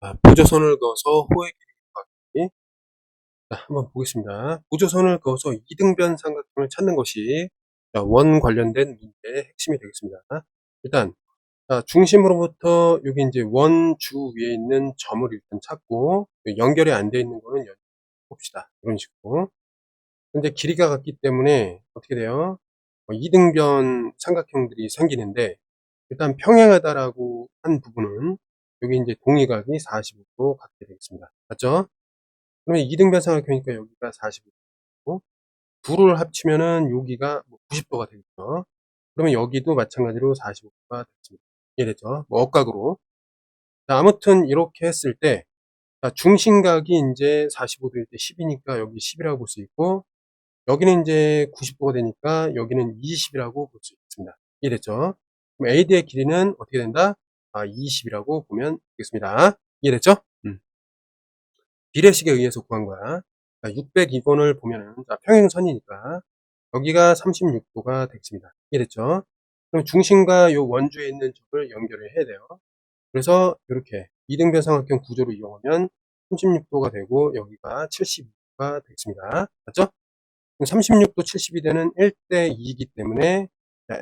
아, 보조선을 그어서 호의 길이 구하기. 자, 한번 보겠습니다. 보조선을 그어서 이등변 삼각형을 찾는 것이 자, 원 관련된 문제의 핵심이 되겠습니다. 일단 자, 중심으로부터 여기 이제 원주 위에 있는 점을 일단 찾고 연결이 안 되어 있는 거는 봅시다. 이런 식으로. 근데 길이가 같기 때문에 어떻게 돼요? 어, 이등변 삼각형들이 생기는데 일단 평행하다라고 한 부분은 여기 이제 동의각이 45도 갖게 되겠습니다. 맞죠? 그러면 이등변 삼각형이니까 여기가 45도 둘을 합치면은 여기가 90도가 뭐 되겠죠. 그러면 여기도 마찬가지로 45도가 되겠습니다. 이해됐죠? 뭐 억각으로. 자, 아무튼 이렇게 했을 때 중심각이 이제 45도일 때 10이니까 여기 10이라고 볼 수 있고 여기는 이제 90도가 되니까 여기는 20이라고 볼 수 있습니다. 이해됐죠? 그럼 AD의 길이는 어떻게 된다? 아, 20이라고 보면 되겠습니다. 이해됐죠? 음. 비례식에 의해서 구한 거야. 602번을 보면은 자, 평행선이니까 여기가 36도가 되겠습니다. 이해됐죠? 그럼 중심과 요 원주에 있는 점을 연결을 해야 돼요. 그래서 이렇게 이등변 삼각형 구조를 이용하면 36도가 되고 여기가 70도가 되겠습니다. 맞죠? 36도 70이 되는 1대 2이기 때문에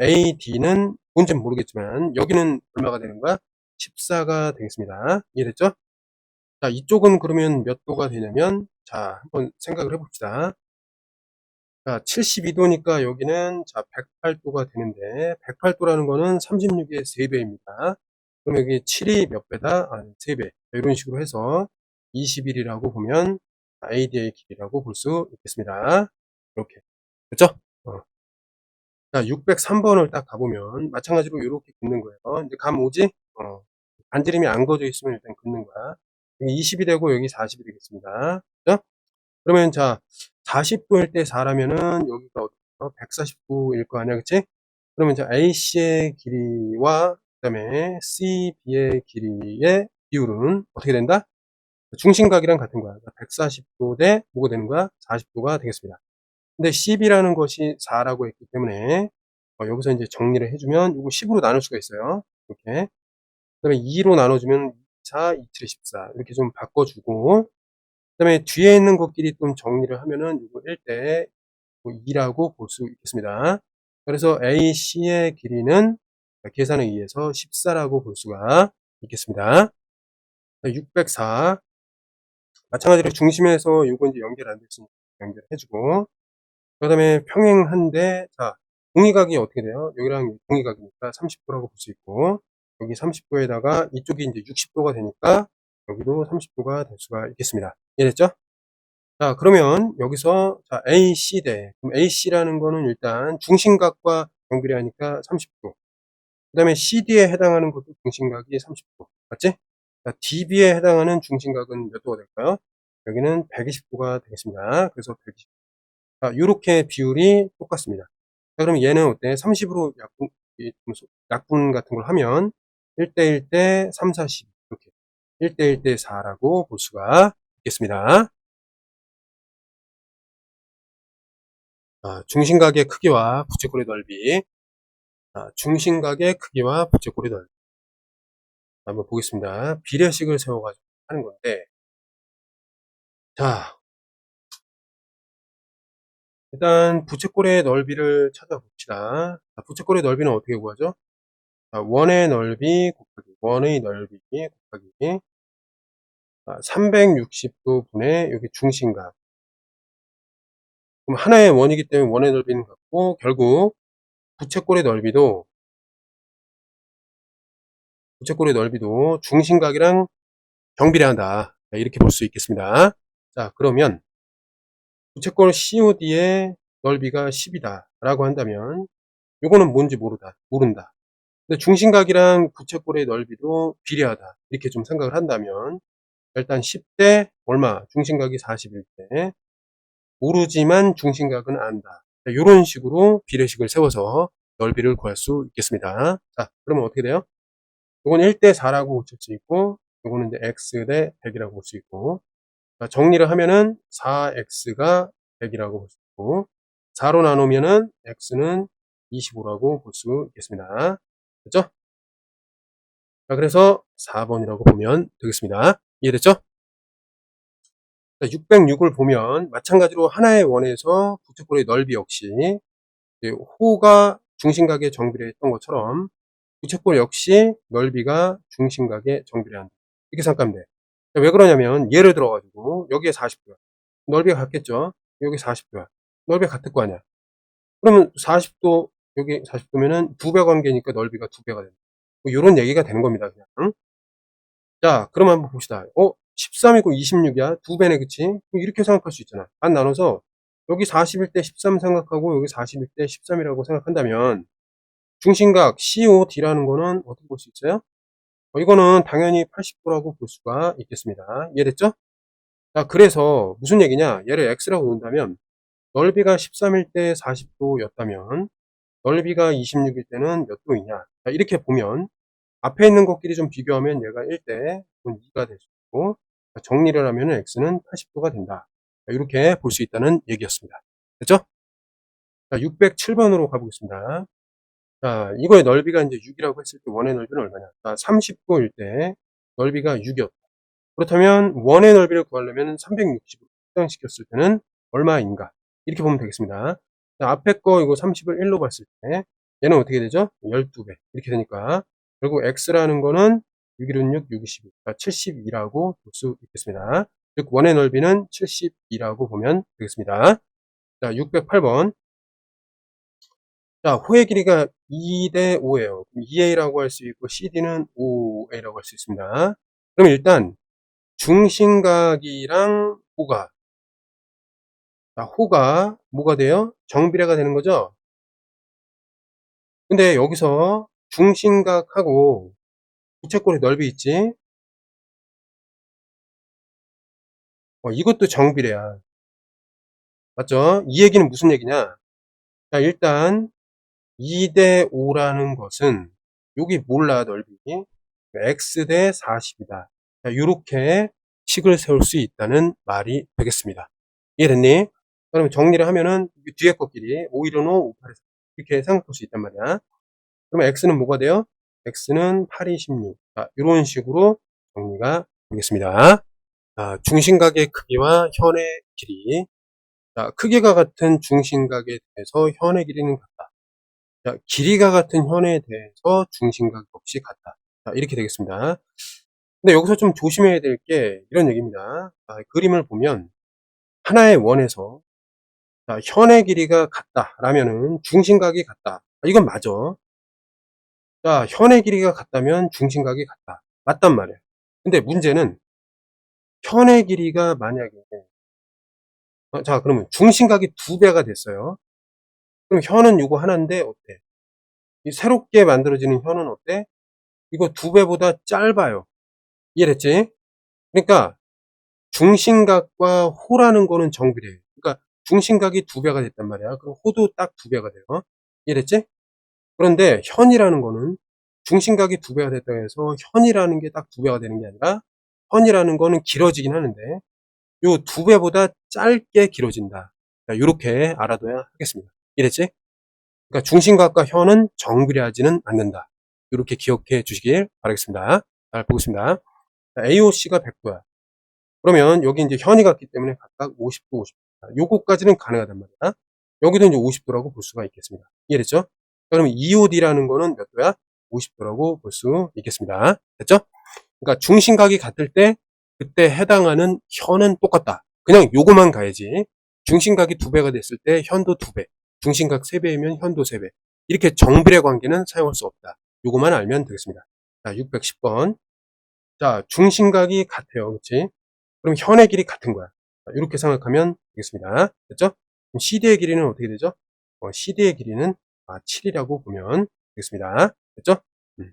AD는 뭔지는 모르겠지만 여기는 얼마가 되는 거야? 14가 되겠습니다. 이해됐죠? 자, 이쪽은 그러면 몇 도가 되냐면 자, 한번 생각을 해봅시다. 자, 72도니까 여기는 자, 108도가 되는데 108도라는 거는 36의 3배입니다. 그럼 여기 7이 몇 배다? 아, 3배. 이런 식으로 해서 21이라고 보면 AD의 길이라고 볼 수 있겠습니다. 이렇게. 그렇죠? 어. 자, 603번을 딱 가보면 마찬가지로 이렇게 긋는 거예요. 이제 감 오지? 어. 반지름이 안 거져 있으면 일단 긋는 거야. 여기 20이 되고 여기 40이 되겠습니다. 그죠? 그러면 자, 40도일 때 4라면은 여기가 어, 149일 거 아니야, 그치? 그러면 이제 AC의 길이와 그 다음에 CB의 길이의 비율은 어떻게 된다? 중심각이랑 같은 거야. 140도 대 뭐가 되는 거야? 40도가 되겠습니다. 근데 10이라는 것이 4라고 했기 때문에 어, 여기서 이제 정리를 해주면 이거 10으로 나눌 수가 있어요. 이렇게. 그 다음에 2로 나눠주면 4, 2, 7, 14 이렇게 좀 바꿔주고 그 다음에 뒤에 있는 것끼리 좀 정리를 하면은 이거 1대 2라고 볼 수 있겠습니다. 그래서 AC의 길이는 계산에 의해서 14라고 볼 수가 있겠습니다. 604 마찬가지로 중심에서 요거 이제 연결 안 됐으니까 연결해주고 그 다음에 평행한데 자 공이각이 어떻게 돼요? 여기랑 공이각이니까 30도라고 볼 수 있고 여기 30도에다가 이쪽이 이제 60도가 되니까 여기도 30도가 될 수가 있겠습니다. 이해됐죠? 자 그러면 여기서 자 AC 대 그럼 AC라는 거는 일단 중심각과 연결이 하니까 30도 그 다음에 CD에 해당하는 것도 중심각이 30도 맞지? 자, DB에 해당하는 중심각은 몇 도가 될까요? 여기는 120도가 되겠습니다. 그래서 120도 자, 이렇게 비율이 똑같습니다. 자, 그럼 얘는 어때? 30으로 약분, 약분 같은 걸 하면 1대1 대 3, 40 이렇게 1대1 대 4라고 볼 수가 있겠습니다. 아, 중심각의 크기와 부채꼴의 넓이 아, 중심각의 크기와 부채꼴의 넓이 한번 보겠습니다. 비례식을 세워가지고 하는 건데 자 일단 부채꼴의 넓이를 찾아봅시다. 부채꼴의 넓이는 어떻게 구하죠? 원의 넓이 곱하기 원의 넓이 곱하기 360도 분의 여기 중심각 그럼 하나의 원이기 때문에 원의 넓이는 같고 결국 부채꼴의 넓이도 부채꼴의 넓이도 중심각이랑 경비례한다 이렇게 볼 수 있겠습니다. 자 그러면 부채꼴 COD의 넓이가 10이다 라고 한다면 이거는 뭔지 모르다 모른다. 근데 중심각이랑 부채꼴의 넓이도 비례하다 이렇게 좀 생각을 한다면 일단 10대 얼마 중심각이 40일 때 모르지만 중심각은 안다. 이런 식으로 비례식을 세워서 넓이를 구할 수 있겠습니다. 자 그러면 어떻게 돼요? 이건 1대 4라고 고칠 수 있고 이거는 이제 x 대 100이라고 볼 수 있고 정리를 하면은 4x가 100이라고 볼 수 있고 4로 나누면은 x는 25라고 볼 수 있겠습니다. 그렇죠? 자, 그래서 4번이라고 보면 되겠습니다. 이해됐죠? 606을 보면 마찬가지로 하나의 원에서 부채꼴의 넓이 역시 호가 중심각에 정비례했던 것처럼 부채꼴 역시 넓이가 중심각에 정비례한다. 이렇게 생각하면 돼. 왜 그러냐면 예를 들어 가지고 여기에 40도야. 넓이가 같겠죠? 여기 40도야. 넓이가 같을 거 아니야. 그러면 40도 여기 40도면은 두배 관계니까 넓이가 두 배가 된다. 뭐 이런 얘기가 되는 겁니다. 그냥. 응? 자, 그럼 한번 봅시다. 어, 13이고 26이야. 두 배네, 그치? 이렇게 생각할 수 있잖아. 반 나눠서 여기 40일 때13 생각하고 여기 40일 때 13이라고 생각한다면 중심각 COD라는 거는 어떻게 볼 수 있어요? 어, 이거는 당연히 80도라고 볼 수가 있겠습니다. 이해됐죠? 자, 그래서 무슨 얘기냐? 얘를 X라고 놓는다면 넓이가 13일 때 40도였다면 넓이가 26일 때는 몇 도이냐? 자, 이렇게 보면 앞에 있는 것끼리 좀 비교하면 얘가 1대 2가 될 수 있고 정리를 하면 x는 80도가 된다. 이렇게 볼 수 있다는 얘기였습니다. 됐죠? 자, 607번으로 가보겠습니다. 자, 이거의 넓이가 이제 6이라고 했을 때 원의 넓이는 얼마냐? 자, 30도일 때 넓이가 6이었다. 그렇다면 원의 넓이를 구하려면 360으로 확장시켰을 때는 얼마인가? 이렇게 보면 되겠습니다. 자, 앞에 거 이거 30을 1로 봤을 때 얘는 어떻게 되죠? 12배. 이렇게 되니까 결국 x라는 거는 6 1 6, 6 22, 그러니까 72라고 볼 수 있겠습니다. 즉 원의 넓이는 72라고 보면 되겠습니다. 자, 608번. 자, 호의 길이가 2대 5예요. 2a라고 할 수 있고 CD는 5a라고 할 수 있습니다. 그럼 일단 중심각이랑 호가 자, 호가 뭐가 돼요? 정비례가 되는 거죠? 근데 여기서 중심각하고 부채꼴의 넓이 있지? 어, 이것도 정비례야. 맞죠? 이 얘기는 무슨 얘기냐? 자, 일단 2대 5라는 것은 여기 몰라 넓이 x 대 40이다. 자, 이렇게 식을 세울 수 있다는 말이 되겠습니다. 이해됐니? 그러면 정리를 하면은 뒤에 것끼리 5 1은 5, 5 8에서 이렇게 생각할 수 있단 말이야. 그러면 x는 뭐가 돼요? x는 8, 26. 자, 이런 식으로 정리가 되겠습니다. 자, 중심각의 크기와 현의 길이. 자, 크기가 같은 중심각에 대해서 현의 길이는 같다. 자, 길이가 같은 현에 대해서 중심각 역시 같다. 자, 이렇게 되겠습니다. 근데 여기서 좀 조심해야 될 게 이런 얘기입니다. 자, 그림을 보면 하나의 원에서 자, 현의 길이가 같다라면은 중심각이 같다. 이건 맞아. 자, 현의 길이가 같다면 중심각이 같다. 맞단 말이야. 근데 문제는 현의 길이가 만약에 어, 자 그러면 중심각이 두 배가 됐어요. 그럼 현은 이거 하나인데 어때? 이 새롭게 만들어지는 현은 어때? 이거 두 배보다 짧아요. 이해됐지? 그러니까 중심각과 호라는 거는 정비례. 그러니까 중심각이 두 배가 됐단 말이야. 그럼 호도 딱 두 배가 돼요. 이해됐지? 그런데 현이라는 거는 중심각이 두 배가 됐다고 해서 현이라는 게 딱 두 배가 되는 게 아니라 현이라는 거는 길어지긴 하는데 요 두 배보다 짧게 길어진다. 이렇게 알아둬야 하겠습니다. 이랬지? 그러니까 중심각과 현은 정비례하지는 않는다. 이렇게 기억해 주시길 바라겠습니다. 잘 보겠습니다. AOC가 100도야. 그러면 여기 이제 현이 같기 때문에 각각 50도, 50도. 요거까지는 가능하단 말이야. 여기도 이제 50도라고 볼 수가 있겠습니다. 이해됐죠? 그러면 EOD라는 거는 몇 도야? 50도라고 볼 수 있겠습니다. 됐죠? 그러니까 중심각이 같을 때 그때 해당하는 현은 똑같다. 그냥 요거만 가야지. 중심각이 두 배가 됐을 때 현도 두 배, 중심각 세 배이면 현도 세 배. 이렇게 정비례 관계는 사용할 수 없다. 요거만 알면 되겠습니다. 자, 610번. 자, 중심각이 같아요. 그렇지? 그럼 현의 길이 같은 거야. 자, 이렇게 생각하면 되겠습니다. 됐죠? 그럼 CD의 길이는 어떻게 되죠? 어, CD의 길이는 아, 7이라고 보면 되겠습니다. 됐죠? 음.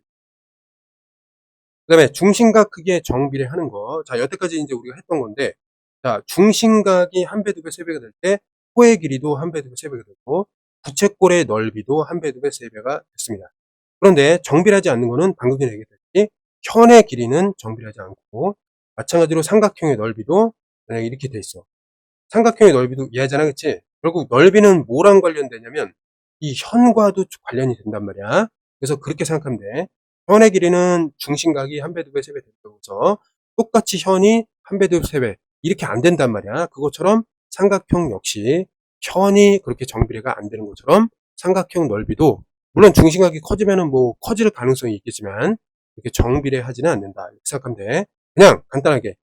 그 다음에 중심각 크기의 정비를 하는 거. 자, 여태까지 이제 우리가 했던 건데, 자, 중심각이 한 배, 두 배, 세 배가 될 때, 호의 길이도 한 배, 두 배, 세 배가 되고, 부채꼴의 넓이도 한 배, 두 배, 세 배가 됐습니다. 그런데 정비하지 않는 거는 방금 전에 얘기했듯이 현의 길이는 정비하지 않고, 마찬가지로 삼각형의 넓이도 만약에 이렇게 돼 있어. 삼각형의 넓이도 이해하잖아, 그치? 결국 넓이는 뭐랑 관련되냐면, 이 현과도 관련이 된단 말이야. 그래서 그렇게 생각하면 돼. 현의 길이는 중심각이 한 배, 두 배, 세 배 된다고 해서 똑같이 현이 한 배, 두 배, 세 배. 이렇게 안 된단 말이야. 그것처럼 삼각형 역시 현이 그렇게 정비례가 안 되는 것처럼 삼각형 넓이도 물론 중심각이 커지면은 뭐 커질 가능성이 있겠지만 이렇게 정비례 하지는 않는다. 이렇게 생각하면 돼. 그냥 간단하게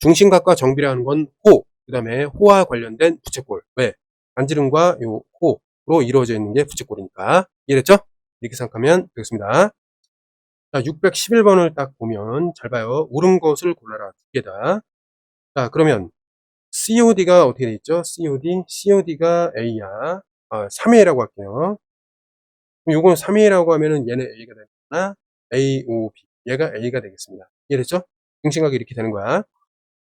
중심각과 정비례하는 건 호, 그 다음에 호와 관련된 부채꼴. 왜? 반지름과 요 호로 이루어져 있는 게 부채꼴이니까. 이해됐죠? 이렇게 생각하면 되겠습니다. 자, 611번을 딱 보면 잘 봐요. 옳은 것을 골라라. 두 개다. 자, 그러면 COD가 어떻게 돼 있죠? COD, COD가 A야. 아, 3A라고 할게요. 그럼 요건 3A라고 하면은 얘는 A가 되나? A, O, B. 얘가 A가 되겠습니다. 이해됐죠? 중심각이 이렇게 되는 거야.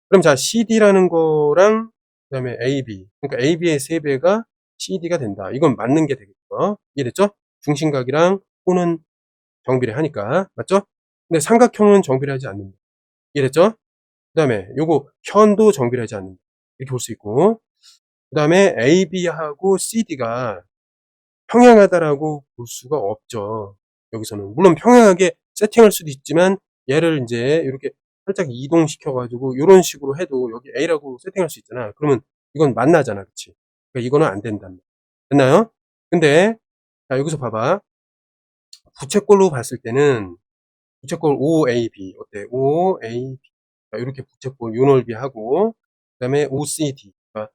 그럼 자, CD라는 거랑 그 다음에 AB. 그러니까 AB의 3배가 CD가 된다. 이건 맞는 게 되겠죠. 이해됐죠? 중심각이랑 호는 정비례 하니까. 맞죠? 근데 삼각형은 정비례하지 않는다. 이해됐죠? 그 다음에 요거 현도 정비례하지 않는다. 이렇게 볼 수 있고. 그 다음에 AB하고 CD가 평행하다라고 볼 수가 없죠. 여기서는. 물론 평행하게 세팅할 수도 있지만 얘를 이제 이렇게 살짝 이동시켜 가지고 이런 식으로 해도 여기 A라고 세팅할 수 있잖아. 그러면 이건 만나잖아. 그치? 그러니까 이거는 안 된다. 됐나요? 근데 자 여기서 봐봐. 부채꼴로 봤을 때는 부채꼴 OAB 어때? OAB 자, 이렇게 부채꼴 요 넓이하고 그 다음에 OCD 자,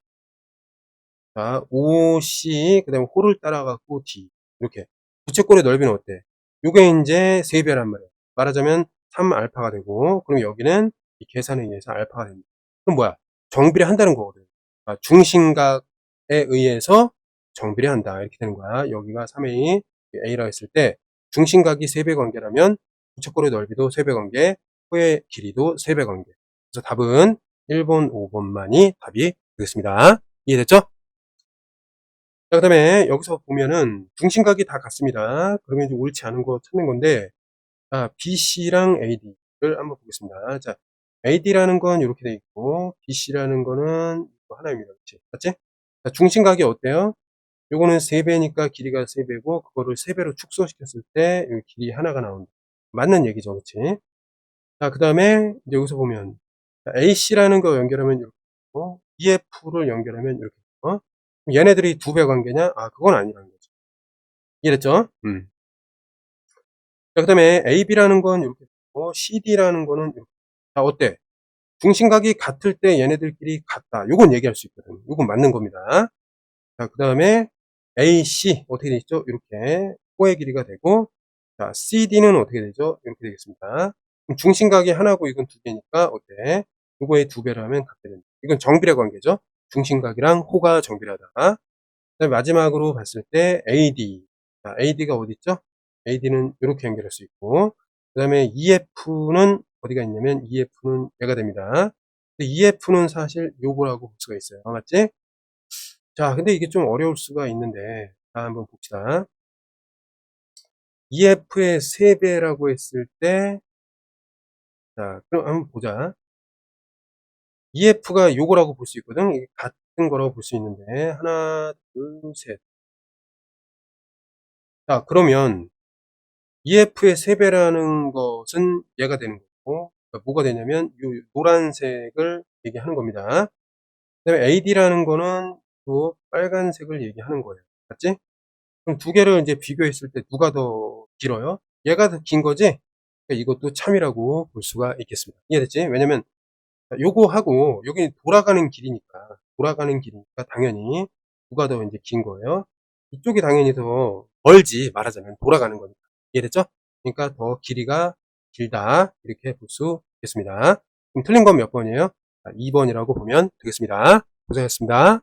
자 OC 그 다음에 호를 따라갖고 D 이렇게 부채꼴의 넓이는 어때? 요게 이제 3배란 말이야. 말하자면 3알파가 되고 그럼 여기는 이 계산에 의해서 알파가 됩니다. 그럼 뭐야? 정비례 한다는 거거든. 그러니까 중심각에 의해서 정비례 한다. 이렇게 되는 거야. 여기가 3A, A라 했을 때 중심각이 3배 관계라면 부채꼴의 넓이도 3배 관계, 호의 길이도 3배 관계. 그래서 답은 1번, 5번만이 답이 되겠습니다. 이해됐죠? 자, 그 다음에 여기서 보면은 중심각이 다 같습니다. 그러면 이제 옳지 않은 거 찾는 건데 자, BC랑 AD를 한번 보겠습니다. 자, AD라는 건 이렇게 돼 있고, BC라는 거는 하나입니다. 그치? 맞지? 자, 중심각이 어때요? 요거는 3배니까 길이가 3배고, 그거를 3배로 축소시켰을 때, 길이 하나가 나온다. 맞는 얘기죠. 그치? 자, 그 다음에, 여기서 보면, AC라는 거 연결하면 이렇게 되고, EF를 연결하면 이렇게 되고, 얘네들이 두 배 관계냐? 아, 그건 아니라는 거죠. 이해됐죠? 음. 자, 그 다음에 AB라는 건 이렇게 되고, CD라는 거는 이렇게. 자, 어때? 중심각이 같을 때 얘네들끼리 같다. 요건 얘기할 수 있거든. 요건 맞는 겁니다. 자, 그 다음에 AC, 어떻게 되죠? 이렇게, 호의 길이가 되고, 자, CD는 어떻게 되죠? 이렇게 되겠습니다. 중심각이 하나고 이건 두 개니까, 어때? 요거의 두 배라면 같게 된다. 이건 정비례 관계죠? 중심각이랑 호가 정비례하다. 마지막으로 봤을 때 AD. 자, AD가 어디 있죠? AD는 이렇게 연결할 수 있고 그 다음에 EF는 어디가 있냐면 EF는 얘가 됩니다. EF는 사실 요거라고 볼 수가 있어요. 맞지? 자, 근데 이게 좀 어려울 수가 있는데 자, 한번 봅시다. EF의 3배라고 했을 때 자, 그럼 한번 보자. EF가 요거라고 볼 수 있거든. 같은 거라고 볼 수 있는데 하나, 둘, 셋. 자, 그러면 EF의 3배라는 것은 얘가 되는 거고 그러니까 뭐가 되냐면 이 노란색을 얘기하는 겁니다. 그 다음에 AD라는 거는 또 빨간색을 얘기하는 거예요. 맞지? 그럼 두 개를 이제 비교했을 때 누가 더 길어요? 얘가 더 긴 거지? 그러니까 이것도 참이라고 볼 수가 있겠습니다. 이해됐지? 왜냐면 요거 하고 여기 돌아가는 길이니까 돌아가는 길이니까 당연히 누가 더 이제 긴 거예요? 이쪽이 당연히 더 멀지 말하자면 돌아가는 거니까. 이해됐죠? 그러니까 더 길이가 길다 이렇게 볼 수 있겠습니다. 그럼 틀린 건 몇 번이에요? 2번이라고 보면 되겠습니다. 고생하셨습니다.